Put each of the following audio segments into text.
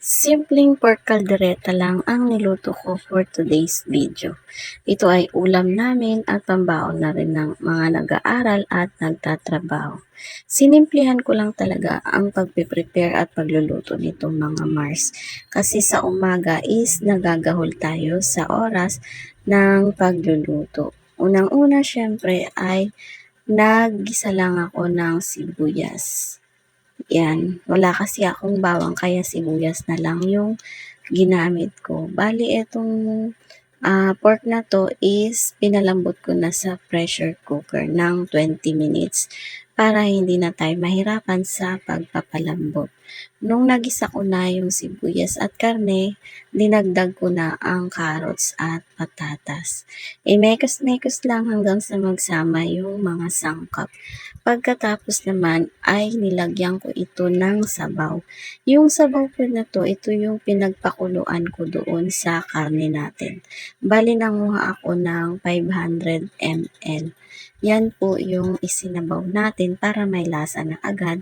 Simpleng pork caldereta lang ang niluto ko for today's video. Ito ay ulam namin at pambaon na rin ng mga nag-aaral at nagtatrabaho. Sinimplihan ko lang talaga ang pagpe-prepare at pagluluto nitong mga Mars. Kasi sa umaga is nagagahol tayo sa oras ng pagluluto. Unang-una syempre ay naggisa lang ako ng sibuyas. Yan. Wala kasi akong bawang kaya sibuyas na lang yung ginamit ko. Bali, etong ah, pork na to is pinalambot ko na sa pressure cooker ng 20 minutes para hindi na tayo mahirapan sa pagpapalambot. Nung nagisa ko na yung sibuyas at karne, dinagdag ko na ang carrots at patatas. I-mekos-mekos lang hanggang sa magsama yung mga sangkap. Pagkatapos naman ay nilagyan ko ito ng sabaw. Yung sabaw ko na to, ito yung pinagpakuluan ko doon sa karne natin. Bali nanguha ako ng 500 ml. Yan po yung isinabaw natin para may lasa na agad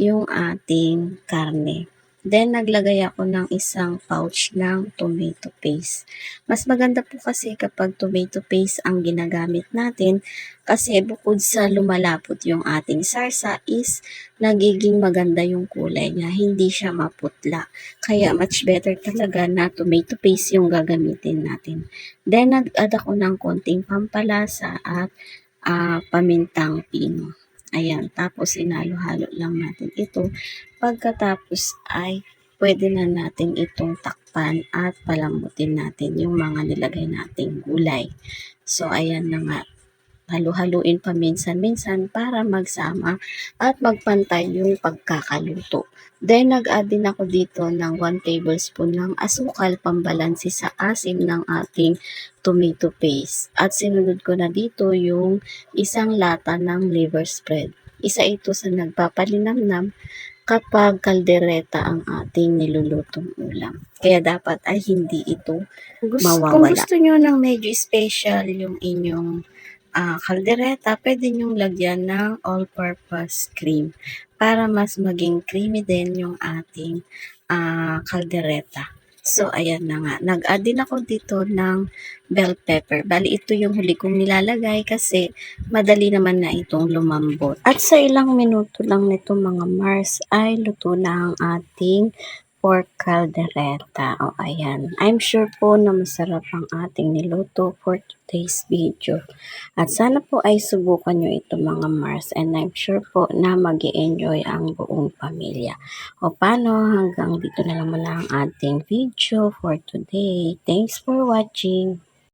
yung ating karne. Then, naglagay ako ng isang pouch ng tomato paste. Mas maganda po kasi kapag tomato paste ang ginagamit natin kasi bukod sa lumalapot yung ating sarsa is nagiging maganda yung kulay niya. Hindi siya maputla. Kaya much better talaga na tomato paste yung gagamitin natin. Then, nag-add ako ng konting pampalasa at ah, pamintang pino. Ayan, tapos inalo-halo lang natin ito. Pagkatapos ay pwede na natin itong takpan at palambutin natin yung mga nilagay nating gulay. So, ayan na nga. Halu-haluin pa minsan-minsan para magsama at magpantay yung pagkakaluto. Then, nag-add din ako dito ng 1 tablespoon ng asukal pambalansi sa asim ng ating tomato paste. At sinunod ko na dito yung isang lata ng liver spread. Isa ito sa nagpapalinamnam kapag kaldereta ang ating nilulutong ulam. Kaya dapat ay hindi ito gusto, Kung mawawala. gusto nyo ng medyo special yung inyong ah, kaldereta, pwede nyong lagyan ng all-purpose cream para mas maging creamy din yung ating ah, kaldereta. So, ayan na nga. Nag-add din ako dito ng bell pepper. Bali, ito yung huli kong nilalagay kasi madali naman na itong lumambot. At sa ilang minuto lang nito mga Mars ay luto na ang ating pork caldereta. O, ayan. I'm sure po na masarap ang ating niluto for today's video. At sana po ay subukan nyo ito mga Mars and I'm sure po na mag enjoy ang buong pamilya. O paano, hanggang dito na lang muna ang ating video for today. Thanks for watching.